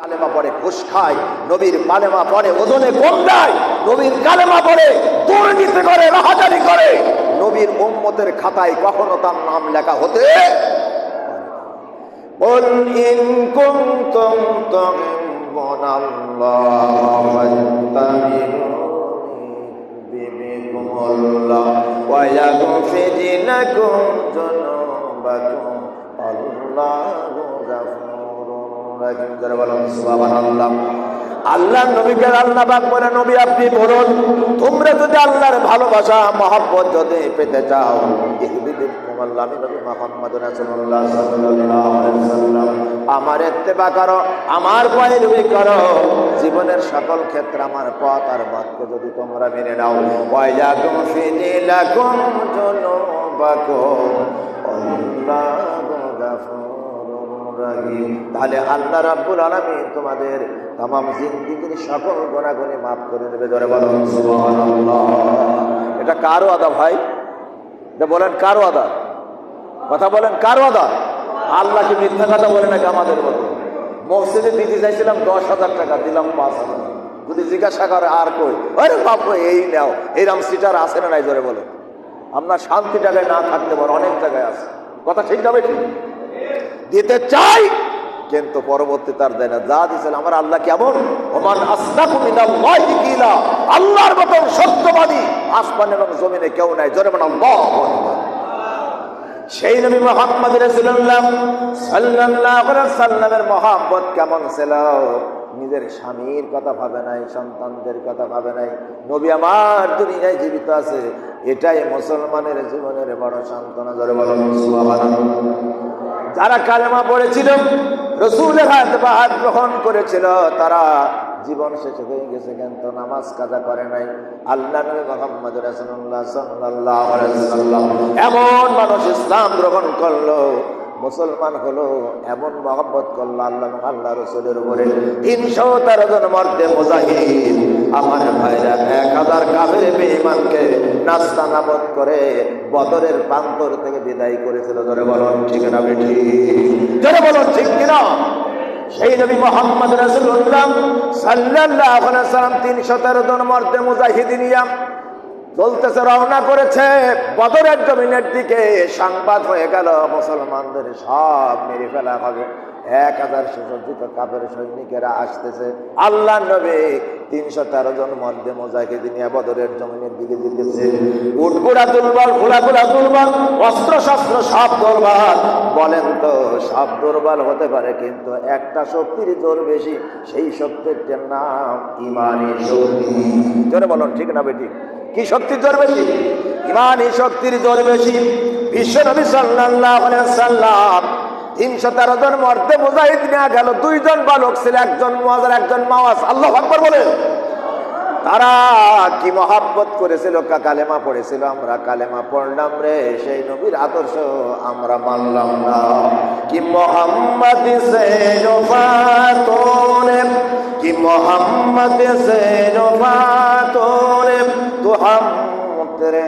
কালেমা পড়ে ঘুষ খায় নবীর কালেমা পড়ে ওজনে কম দেয় নবীর কালেমা পড়ে দুর্নীতি করে রাহাজারি করে নবীর উম্মতের খাতায় কখনো তার নাম লেখা হতে قل إن كنتم تحبون الله فاتبعوني يحببكم الله ويغفر لكم ذنوبكم الله غفور رحيم আল্লাহ নবীকে আল্লাহ পাক বলে, নবী, আপনি বলুন, তোমরা যদি আল্লাহর ভালোবাসা, মহব্বত যদি পেতে চাও আমার ইত্তেবা করো, আমার করো। জীবনের সকল ক্ষেত্রে আমার পথ আর যদি তোমরা মেনে নাও। জুনুবাকুম গাফুরুর তাহলে আল্লাহ রাব্বুল আলামিন তোমাদের তামাম জিন্দিগির সকল গুণাগুণি মাফ করে দেবে ধরে সুবহানাল্লাহ। এটা কারও আদা ভাই? এটা বলেন কারও আদা? কথা বলেন কারও আদা? আল্লাহ কি মিথ্যা কথা বলে নাকি আমাদের মতো মসজিদে দিতে চাইছিলাম দশ হাজার টাকা দিলাম পাঁচ হাজার। যদি জিজ্ঞাসা করে আর কই? আরে বাপ এই নাও এইরকম সিটার আছে না নাই জোরে বলে। আপনার শান্তি জায়গায় না থাকতে পারে অনেক জায়গায় আছে। কথা ঠিক যাবে ঠিক? দিতে চাই, কিন্তু পরবর্তী তার দেয় না। যা দিয়েছেন আমার আল্লাহ কেমন? ওমান আল্লাহর মতন সত্যবাদী, আসমান এবং জমিনে কেউ নাই। জোরে সেই নবী মোহাম্মদ রসুল্লাহ সাল্লামের মহাম্মদ কেমন ছিল? নিজের স্বামীর কথা ভাবে নাই, সন্তানদের কথা ভাবে নাই। নবী আমার দুনিয়ায় জীবিত আছে। এটাই মুসলমানের জীবনের বড় সান্ত্বনা ধরে বলো যারা কালেমা পড়েছিল, রসুলের হাত বা হাত গ্রহণ করেছিল, তারা জীবন শেষে হয়ে গেছে, কিন্তু নামাজ কাজা করে নাই। আল্লাহ মোহাম্মদ আলাইহি এমন মানুষ ইসলাম গ্রহণ করল মুসলমান হলো এমন মহব্বত করল আল্লাহ আল্লাহ রসুলের উপরে। তিনশো তেরো জন মর্দে মুজাহিদ। আমার ভাইরা এক হাজার কাফের বেঈমানকে নাস্তা নাবদ করে বদরের প্রান্তর থেকে বিদায় করেছিল। ধরে বলুন, ঠিক না বেঠি? ধরে বলুন, ঠিক কিনা? সেই নবী মোহাম্মদ সাল্লাল্লাহু আলাইহি সাল্লাম 313 জন মর্দে মুজাহিদিনিয়া চলতেছে রওনা করেছে। বদরের জমিনের দিকে সংবাদ হয়ে গেল মুসলমানদের সব মেরে ফেলা হবে। এক হাজার সুসজ্জিত কাপের সৈনিকেরা আসতেছে। আল্লাহ নবী তিনশো তেরো জন মধ্যে মোজাহিদ নিয়ে বদরের জমিনের দিকে দিতেছে উটকুড়া দুর্বল খোলা খোলা দুর্বল অস্ত্র শস্ত্র সব দুর্বল। বলেন তো, সব দুর্বল হতে পারে, কিন্তু একটা শক্তির জোর বেশি, সেই শক্তির নাম ইমানি শক্তি। জোরে বলুন, ঠিক না বেটি? কি শক্তির জোর বেশি? ইমানি শক্তির জোর বেশি। বিশ্ব নবী আলাইহি সাল্লাম তিনশো তেরো জন মর্দে মুজাহিদ নেওয়া গেল, দুইজন বালক ছিল, একজন মজার একজন মাওয়াজ। আল্লাহ আকবর বলে তারা কি মহাব্বত করেছিল? কালেমা পড়েছিল? আমরা কালেমা পড়লাম রে, সেই নবীর আদর্শ আমরা মানলাম না। কি মোহাম্মদ কি মোহাম্মদ তো হাম তেরে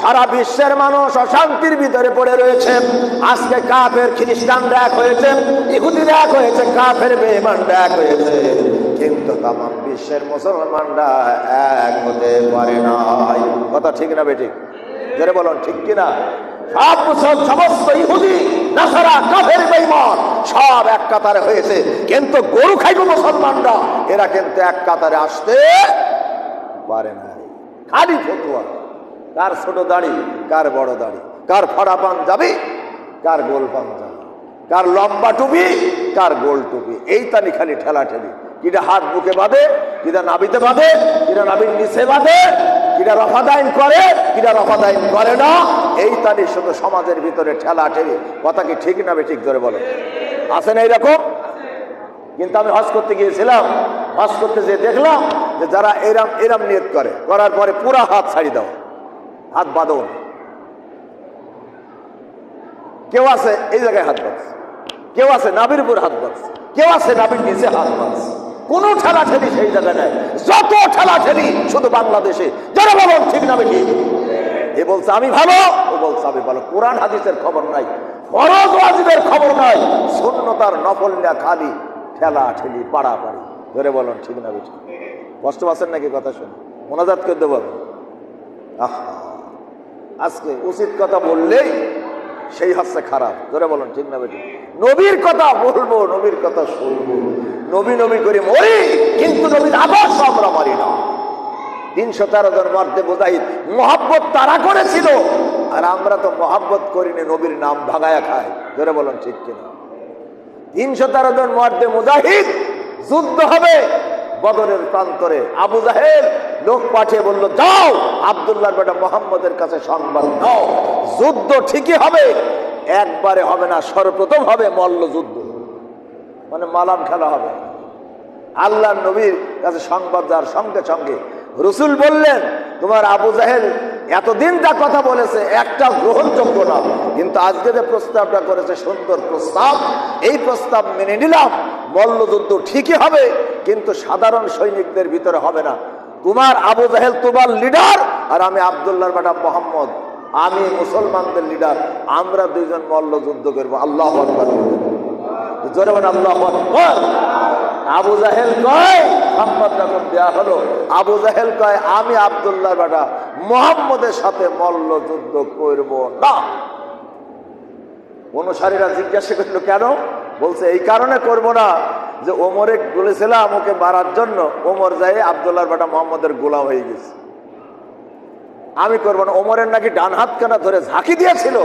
সারা বিশ্বের মানুষ অশান্তির ভিতরে পড়ে রয়েছে। আজকে কাফের খ্রিস্টানরা এক হয়েছে, ইহুদিরা এক হয়েছে, কাফের বেমান এক হয়েছে। কিন্তু তাম বিশ্বের মুসলমানরা এক হতে পারে নাই। কথা ঠিক না বেঠিক? জোরে বলুন, ঠিক কিনা? সব সমস্ত ইহুদি, নাসারা, কাফের বেঈমান, সব এক কাতারে হয়েছে। কিন্তু গরু খাইব মুসলমানরা, এরা কিন্তু এক কাতারে আসতে পারে না খালি ফতুয়া। কার ছোট দাড়ি, কার বড় দাড়ি? কার ফড়া পাঞ্জাবি কার গোল পাঞ্জাবি কার লম্বা টুপি, কার গোল টুপি? এই তানি খালি ঠেলা ঠেলি কিটা হাত বুকে বাঁধে কিটা নাবিতে বাঁধে কিটা নাবির নিচে বাঁধে কিটা রফাদাইন করে কিটা রফাদাইন করে না। এই তারই শুধু সমাজের ভিতরে ঠেলা ঠেলি কথা কি ঠিক না ঠিক ধরে বলো? আছে না এইরকম কিন্তু আমি হজ করতে গিয়েছিলাম, হজ করতে যেয়ে দেখলাম যে যারা এরাম এরাম নিয়ত করে, করার পরে পুরা হাত ছাড়ি দাও। হাত বাঁধন কেউ আছে এই জায়গায় হাত বাঁধছে কেউ আছে নাবির উপর হাত বাঁধছে কেউ আছে নাবির নিচে হাত বাঁধছে কোন ঠেলা ঠেলি সেই জায়গায় নাই। যত ঠেলা ঠেলি শুধু বাংলাদেশে। যারা বলুন, ঠিক না বেটি এ বলছে, আমি ভালো। ও বলছে, আমি ভালো। কোরআন হাদিসের খবর নাই। ফরজ ওয়াজিবের খবর নাই। শূন্যতার নফল না খালি ঠেলা ঠেলি পাড়া পাড়ি ধরে বলুন, ঠিক না বেটি কষ্ট পাচ্ছেন নাকি কথা শুনে? মোনাজাত করে দেবো আহা। আজকে উচিত কথা বললেই সেই হচ্ছে খারাপ। ধরে বলুন, ঠিক না বেটি? নবীর কথা বলব, নবীর কথা শুনব। নবী নবী করে মরি কিন্তু নবীর আদর্শ আমরা মারি না। তিনশো তেরো জন মর্দে বোঝাইদ মহাব্বত তারা করেছিল, আর আমরা তো মহাব্বত করিনি নবীর নাম ভাগায়া খাই ধরে বলুন, ঠিক কিনা? তিনশো তেরো জন মর্দে মুজাহিদ যুদ্ধ হবে বদরের প্রান্তরে আবু জাহেল লোক পাঠিয়ে বলল, যাও, আবদুল্লাহ বেটা মোহাম্মদের কাছে সংবাদ দাও। যুদ্ধ ঠিকই হবে, একবারে হবে না, সর্বপ্রথম হবে মল্ল যুদ্ধ। মানে মালাম খেলা হবে। আল্লাহ নবীর কাছে সংবাদ দেওয়ার সঙ্গে সঙ্গে রসুল বললেন, তোমার আবু জাহেল এতদিন যা কথা বলেছে, একটা গ্রহণযোগ্য না। কিন্তু আজকে যে প্রস্তাবটা করেছে, সুন্দর প্রস্তাব, এই প্রস্তাব মেনে নিলাম, মল্লযুদ্ধ ঠিকই হবে, কিন্তু সাধারণ সৈনিকদের ভিতরে হবে না। তোমার আবু জাহেল তোমার লিডার, আর আমি আবদুল্লাহর বেটা মোহাম্মদ। আমি মুসলমানদের লিডার, আমরা দুইজন মল্লযুদ্ধ করব। আল্লাহ আল্লাহ আবু জাহেল কয় যখন দেওয়া হলো। আবু জাহেল কয়, আমি আবদুল্লাহ বেটা মোহাম্মদের সাথে মল্ল যুদ্ধ করব না। অনুসারীরা জিজ্ঞাসা করল, কেন? বলছে, এই কারণে করব না যে ওমরে বলেছিলাম ওকে মারার জন্য। ওমর যাই আবদুল্লাহর বেটা মোহাম্মদের গোলাম হয়ে গেছে। আমি করব না। ওমরের নাকি ডান হাত কানা ধরে ঝাঁকি দিয়েছিল।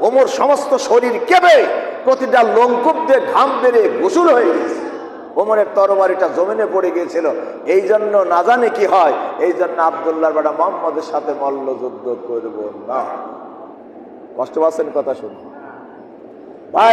ওমর সমস্ত শরীর কেবে প্রতিটা লোমকূপ দিয়ে ঘাম বেড়ে গোসল হয়ে গেছে। ওমরের তরবারিটা জমিনে পড়ে গিয়েছিল। এই জন্য না জানে কি হয়, এই জন্য আবদুল্লাহ বেটা মোহাম্মদের সাথে মল্লযুদ্ধ করব না। কষ্ট পাচ্ছেন কথা শুনুন ভাই